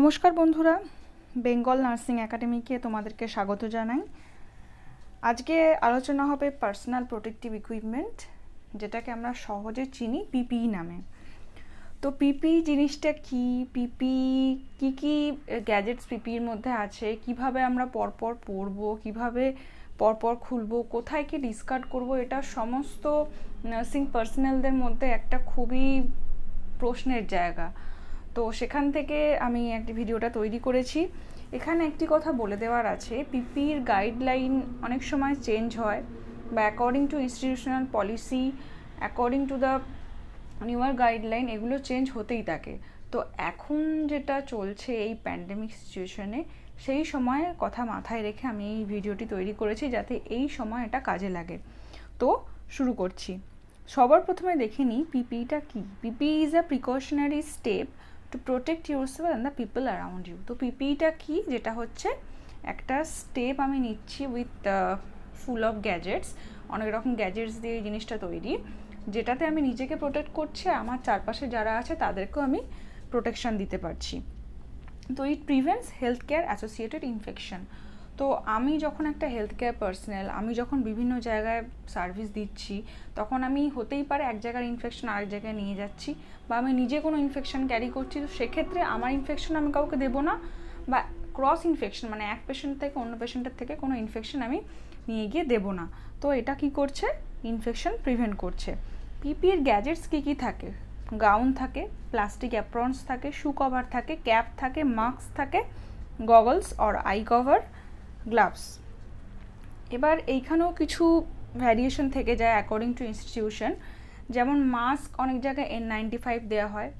নমস্কার বন্ধুরা, বেঙ্গল নার্সিং একাডেমিকে তোমাদেরকে স্বাগত জানাই। আজকে আলোচনা হবে পার্সোনাল প্রোটেক্টিভ ইকুইপমেন্ট, যেটাকে আমরা সহজে চিনি পিপিই নামে। তো পিপি জিনিসটা কি? পিপি কি কি গ্যাজেটস পিপির মধ্যে আছে? কীভাবে আমরা পরপর পরবো কীভাবে পরপর খুলবো? কোথায় কি ডিসকার্ড করব? এটা সমস্ত নার্সিং পার্সোনালদের মধ্যে একটা খুবই প্রশ্নের জায়গা। তো সেখান থেকে আমি একটি ভিডিওটা তৈরি করেছি। এখানে একটি কথা বলে দেওয়ার আছে, পিপির গাইডলাইন অনেক সময় চেঞ্জ হয়, বা according to institutional policy according to the newer guideline এগুলো চেঞ্জ হতেই থাকে। তো এখন যেটা চলছে এই প্যান্ডেমিক সিচুয়েশনে সেই সময় কথা মাথায় রেখে আমি এই ভিডিওটি তৈরি করেছি যাতে এই সময় এটা কাজে লাগে। তো শুরু করছি। সবার প্রথমে দেখে নিই, পিপিটা কি? PP is a precautionary step to protect yourself and the people around you তো পিপিটা কি? যেটা হচ্ছে একটা স্টেপ আমি নিচ্ছি উইথ ফুল অফ গ্যাজেটস অনেক রকম গ্যাজেটস দিয়ে এই জিনিসটা তৈরি, যেটাতে আমি নিজেকে প্রোটেক্ট করছি আমার চারপাশে যারা আছে তাদেরকেও আমি প্রোটেকশন দিতে পারছি। তো it prevents health care associated infection তো আমি যখন একটা হেলথ কেয়ার পার্সোনাল আমি যখন বিভিন্ন জায়গায় সার্ভিস দিচ্ছি, তখন আমি হতেই পারে এক জায়গার ইনফেকশন আরেক জায়গায় নিয়ে যাচ্ছি বা আমি নিজে কোনো ইনফেকশন ক্যারি করছি, তো সেক্ষেত্রে আমার ইনফেকশন আমি কাউকে দেবো না বা ক্রস ইনফেকশন মানে এক পেশেন্ট থেকে অন্য পেশেন্টের থেকে কোনো ইনফেকশন আমি নিয়ে গিয়ে দেবো না। তো এটা কি করছে? ইনফেকশন প্রিভেন্ট করছে। পিপির গ্যাজেটস কী কী থাকে? গাউন থাকে প্লাস্টিক অ্যাপ্রন্স থাকে শু কভার থাকে ক্যাপ থাকে মাস্ক থাকে goggles or eye cover gloves এবার এইখানেও কিছু ভ্যারিয়েশন থেকে যায় অ্যাকর্ডিং টু ইনস্টিটিউশন যেমন মাস্ক অনেক জায়গায় এন নাইনটি ফাইভ দেওয়া হয়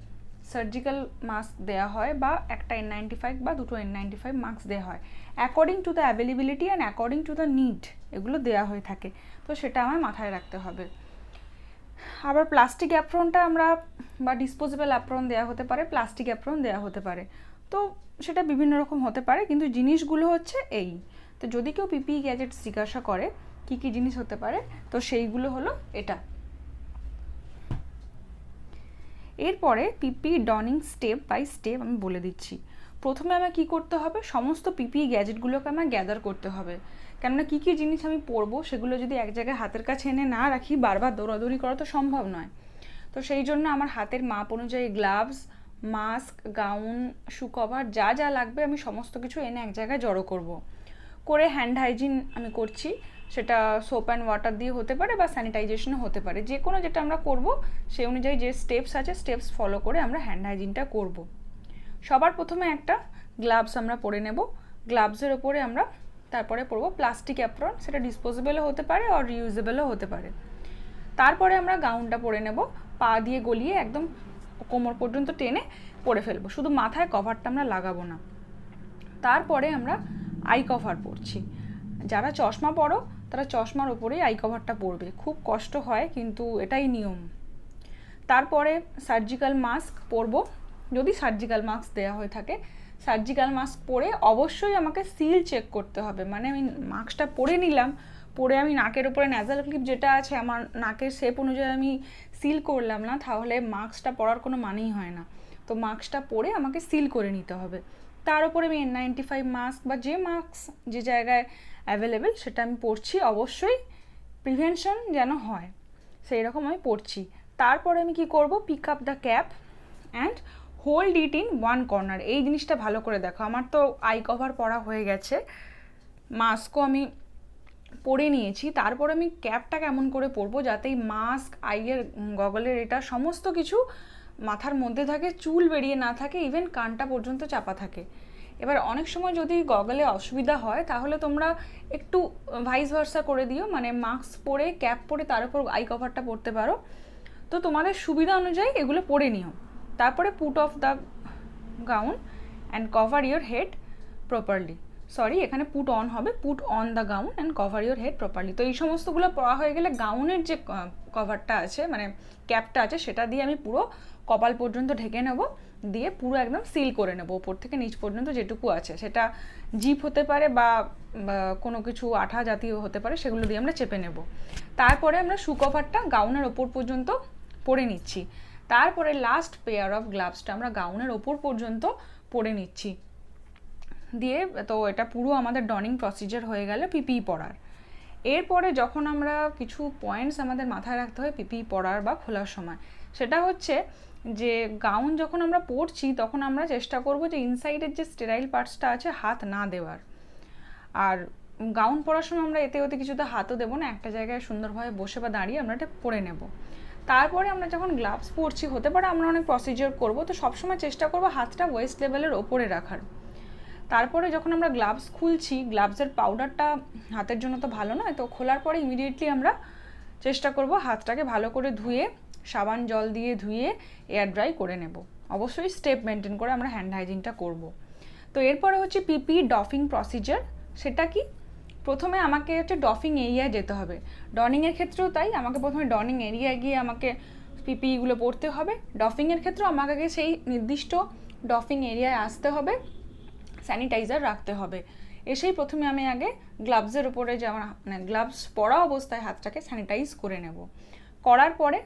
সার্জিক্যাল মাস্ক দেওয়া হয় বা একটা এন নাইনটি ফাইভ বা দুটো এন নাইনটি ফাইভ মাস্ক দেওয়া হয়। According to the availability and according to the need এগুলো দেওয়া হয়ে থাকে। তো সেটা আমার মাথায় রাখতে হবে। আবার প্লাস্টিক অ্যাপ্রনটা আমরা বা ডিসপোজেবল অ্যাপ্রন দেওয়া হতে পারে প্লাস্টিক অ্যাপ্রন দেওয়া হতে পারে। তো সেটা বিভিন্ন রকম হতে পারে, কিন্তু জিনিসগুলো হচ্ছে এই। তো যদি কেউ পিপি গ্যাজেট জিজ্ঞাসা করে, কি কি জিনিস হতে পারে, তো সেইগুলো হলো এটা। এরপরে PP donning step by step আমি বলে দিচ্ছি। প্রথমে আমার কী করতে হবে? সমস্ত পিপি গ্যাজেটগুলোকে আমার গ্যাদার করতে হবে। কেননা কী কী জিনিস আমি পরবো, সেগুলো যদি এক জায়গায় হাতের কাছে এনে না রাখি, বারবার দৌড়াদৌড়ি করা তো সম্ভব নয়। তো সেই জন্য আমার হাতের মাপ অনুযায়ী gloves mask gown shoe cover যা যা লাগবে আমি সমস্ত কিছু এনে এক জায়গায় জড়ো করব। করে হ্যান্ড হাইজিন আমি করছি। সেটা সোপ অ্যান্ড ওয়াটার দিয়ে হতে পারে বা স্যানিটাইজেশনও হতে পারে। যে কোনো যেটা আমরা করব সেই অনুযায়ী যে স্টেপস আছে স্টেপস ফলো করে আমরা হ্যান্ড হাইজিনটা করব। সবার প্রথমে একটা গ্লাভস আমরা পরে নেব। গ্লাভসের ওপরে আমরা তারপরে পরবো প্লাস্টিক অ্যাপ্রন সেটা ডিসপোজেবলও হতে পারে আর রিউজেবলও হতে পারে। তারপরে আমরা গাউনটা পরে নেব। পা দিয়ে গলিয়ে একদম কোমর পর্যন্ত টেনে পরে ফেলব। শুধু মাথায় কভারটা আমরা লাগাবো না। তারপরে আমরা আই কভার পরছি। যারা চশমা পরো, তারা চশমার ওপরেই আই কভারটা পরবে। খুব কষ্ট হয়, কিন্তু এটাই নিয়ম। তারপরে সার্জিক্যাল মাস্ক পরবো। যদি সার্জিক্যাল মাস্ক দেওয়া হয়ে থাকে সার্জিক্যাল মাস্ক পরে অবশ্যই আমাকে সিল চেক করতে হবে। মানে আমি মাস্কটা পরে নিলাম, পরে আমি নাকের উপরে ন্যাজাল ক্লিপ যেটা আছে, আমার নাকের শেপ অনুযায়ী আমি সিল করলাম না, তাহলে মাস্কটা পরার কোনো মানেই হয় না। তো মাস্কটা পরে আমাকে সিল করে নিতে হবে। তার উপরে আমি এন নাইনটি ফাইভ মাস্ক বা যে মাস্ক যে জায়গায় অ্যাভেলেবেল সেটা আমি পরছি অবশ্যই প্রিভেনশন যেন হয় সেই রকম আমি পড়ছি। তারপরে আমি কি করব? Pick up the cap and hold it in one corner এই জিনিসটা ভালো করে দেখো। আমার তো আই কভার পরা হয়ে গেছে। মাস্কও আমি পরে নিয়েছি। তারপর আমি ক্যাপটা কেমন করে পরবো যাতে এই মাস্ক আইয়ের গগলের এটা সমস্ত কিছু মাথার মধ্যে থাকে, চুল বেরিয়ে না থাকে ইভেন কানটা পর্যন্ত চাপা থাকে। এবার অনেক সময় যদি গগলে অসুবিধা হয়, তাহলে তোমরা একটু ভাইস ভার্সা করে দিও। মানে মাস্ক পরে ক্যাপ পরে তার উপর আই কভারটা পরতে পারো। তো তোমাদের সুবিধা অনুযায়ী এগুলো পরে নিও। তারপরে put off the gown and cover your head properly sorry এখানে পুট অন হবে। Put on the gown and cover your head properly তো এই সমস্তগুলো পড়া হয়ে গেলে গাউনের যে কভারটা আছে মানে ক্যাপটা আছে, সেটা দিয়ে আমি পুরো কপাল পর্যন্ত ঢেকে নেব। দিয়ে পুরো একদম সিল করে নেব ওপর থেকে নিচ পর্যন্ত যেটুকু আছে। সেটা জিপ হতে পারে বা কোনো কিছু আঠা জাতীয় হতে পারে, সেগুলো দিয়ে আমরা চেপে নেব। তারপরে আমরা শু কভারটা গাউনের ওপর পর্যন্ত পরে নিচ্ছি। তারপরে লাস্ট পেয়ার অফ গ্লাভসটা আমরা গাউনের ওপর পর্যন্ত পরে নিচ্ছি। দিয়ে, তো এটা পুরো আমাদের ডনিং প্রসিজার হয়ে গেল পিপিই পরার এরপরে যখন আমরা কিছু পয়েন্টস আমাদের মাথায় রাখতে হয় পিপিই পরার বা খোলার সময়, সেটা হচ্ছে যে গাউন যখন আমরা পরছি, তখন আমরা চেষ্টা করব যে ইনসাইডের যে স্টেরাইল পার্টসটা আছে, হাত না দেওয়ার। আর গাউন পরার সময় আমরা এতে ওতে কিছুতে হাতও দেবো না, একটা জায়গায় সুন্দরভাবে বসে বা দাঁড়িয়ে আমরা এটা পরে নেব। তারপরে আমরা যখন গ্লাভস পরছি, হতে পারে আমরা অনেক প্রসিজার করব, তো সবসময় চেষ্টা করব হাতটা ওয়েস্ট লেভেলের ওপরে রাখার। তারপরে যখন আমরা গ্লাভস খুলছি গ্লাভসের পাউডারটা হাতের জন্য তো ভালো নয়, তো খোলার পরে ইমিডিয়েটলি আমরা চেষ্টা করব হাতটাকে ভালো করে ধুয়ে, সাবান জল দিয়ে ধুয়ে এয়ার ড্রাই করে নেব। অবশ্যই স্টেপ মেনটেন করে আমরা হ্যান্ড হাইজিনটা করব। তো এরপরে হচ্ছে পিপি ডফিং প্রসিজার সেটা কি? প্রথমে আমাকে হচ্ছে ডফিং এরিয়ায় যেতে হবে। ডনিংয়ের ক্ষেত্রেও তাই, আমাকে প্রথমে ডনিং এরিয়ায় গিয়ে আমাকে পিপিগুলো পড়তে হবে। ডফিংয়ের ক্ষেত্রেও আমাকে সেই নির্দিষ্ট ডফিং এরিয়ায় আসতে হবে। স্যানিটাইজার রাখতে হবে। এসেই প্রথমে আমি আগে গ্লাভসের উপরে যে আমার মানে গ্লাভস পরা অবস্থায় হাতটাকে স্যানিটাইজ করে নেব। করার পরে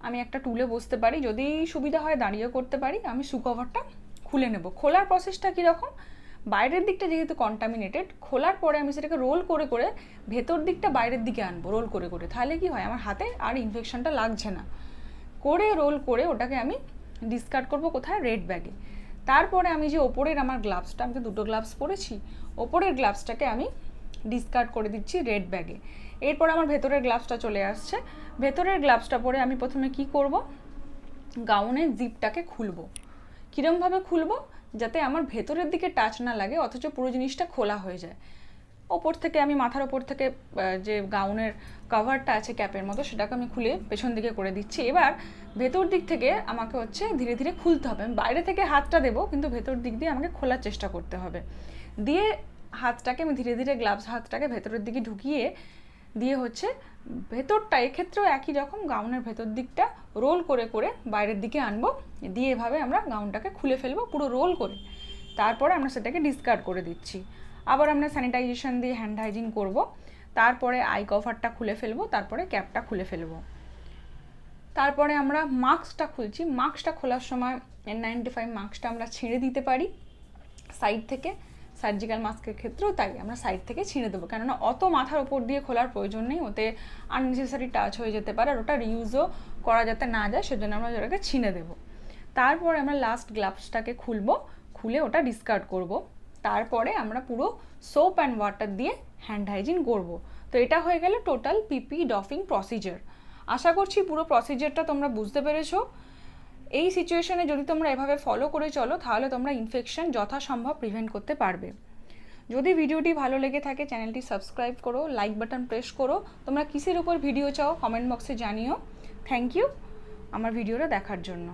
আমি একটা টুলে বসতে পারি, যদি সুবিধা হয় দাঁড়িয়েও করতে পারি, আমি সুকভারটা খুলে নেব। খোলার প্রসেসটা কীরকম? বাইরের দিকটা যেহেতু কন্টামিনেটেড খোলার পরে আমি সেটাকে রোল করে করে ভেতর দিকটা বাইরের দিকে আনব রোল করে করে। তাহলে কি হয়, আমার হাতে আর ইনফেকশনটা লাগছে না। করে রোল করে ওটাকে আমি ডিসকার্ড করব কোথায়? রেড ব্যাগে তারপরে আমি যে ওপরের আমার গ্লাভসটা আমি তো দুটো গ্লাভস পরেছি, ওপরের গ্লাভসটাকে আমি ডিসকার্ড করে দিচ্ছি রেড ব্যাগে এরপর আমার ভেতরের গ্লাভসটা চলে আসছে। ভেতরের গ্লাভসটা পরে আমি প্রথমে কি করব? গাউনের জিপটাকে খুলবো। কীরমভাবে খুলবো? যাতে আমার ভেতরের দিকে টাচ না লাগে, অথচ পুরো জিনিসটা খোলা হয়ে যায়। ওপর থেকে আমি মাথার ওপর থেকে যে গাউনের কভারটা আছে ক্যাপের মতো, সেটাকে আমি খুলে পেছন দিকে করে দিচ্ছি। এবার ভেতর দিক থেকে আমাকে হচ্ছে ধীরে ধীরে খুলতে হবে। আমি বাইরে থেকে হাতটা দেবো, কিন্তু ভেতর দিক দিয়ে আমাকে খোলার চেষ্টা করতে হবে। দিয়ে হাতটাকে আমি ধীরে ধীরে গ্লাভস হাতটাকে ভেতরের দিকে ঢুকিয়ে, দিয়ে হচ্ছে ভেতরটা এক্ষেত্রেও একই রকম, গাউনের ভেতর দিকটা রোল করে করে বাইরের দিকে আনব। দিয়ে এভাবে আমরা গাউনটাকে খুলে ফেলব, পুরো রোল করে। তারপরে আমরা সেটাকে ডিসকার্ড করে দিচ্ছি। আবার আমরা স্যানিটাইজেশন দিয়ে হ্যান্ড হাইজিন করব। তারপরে আই কভারটা খুলে ফেলব, তারপরে ক্যাপটা খুলে ফেলব। তারপরে আমরা মাস্কটা খুলছি। মাস্কটা খোলার সময় নাইনটি ফাইভ মাস্কটা আমরা ছিঁড়ে দিতে পারি সাইড থেকে। সার্জিক্যাল মাস্কের ক্ষেত্রেও তাই, আমরা সাইড থেকে ছিঁড়ে দেবো। কেননা অত মাথার ওপর দিয়ে খোলার প্রয়োজন নেই, ওতে আননেসেসারি টাচ হয়ে যেতে পারে আর ওটা রিউজও করা যাতে না যায়, সেজন্য আমরা ওটাকে ছিঁড়ে দেবো। তারপরে আমরা লাস্ট গ্লাভসটাকে খুলবো, খুলে ওটা ডিসকার্ড করব। তারপরে আমরা পুরো সোপ অ্যান্ড ওয়াটার দিয়ে হ্যান্ড হাইজিন করব তো এটা হয়ে গেলে টোটাল পিপি ডফিং প্রসিজার আশা করছি পুরো প্রসিজারটা তোমরা বুঝতে পেরেছ। এই সিচুয়েশনে যদি তোমরা এভাবে ফলো করে চলো, তাহলে তোমরা ইনফেকশন যথাসম্ভব প্রিভেন্ট করতে পারবে। যদি ভিডিওটি ভালো লেগে থাকে, চ্যানেলটি সাবস্ক্রাইব করো লাইক বাটন প্রেস করো। তোমরা কিসের উপর ভিডিও চাও কমেন্ট বক্সে জানিও। থ্যাংক ইউ আমার ভিডিওটা দেখার জন্য।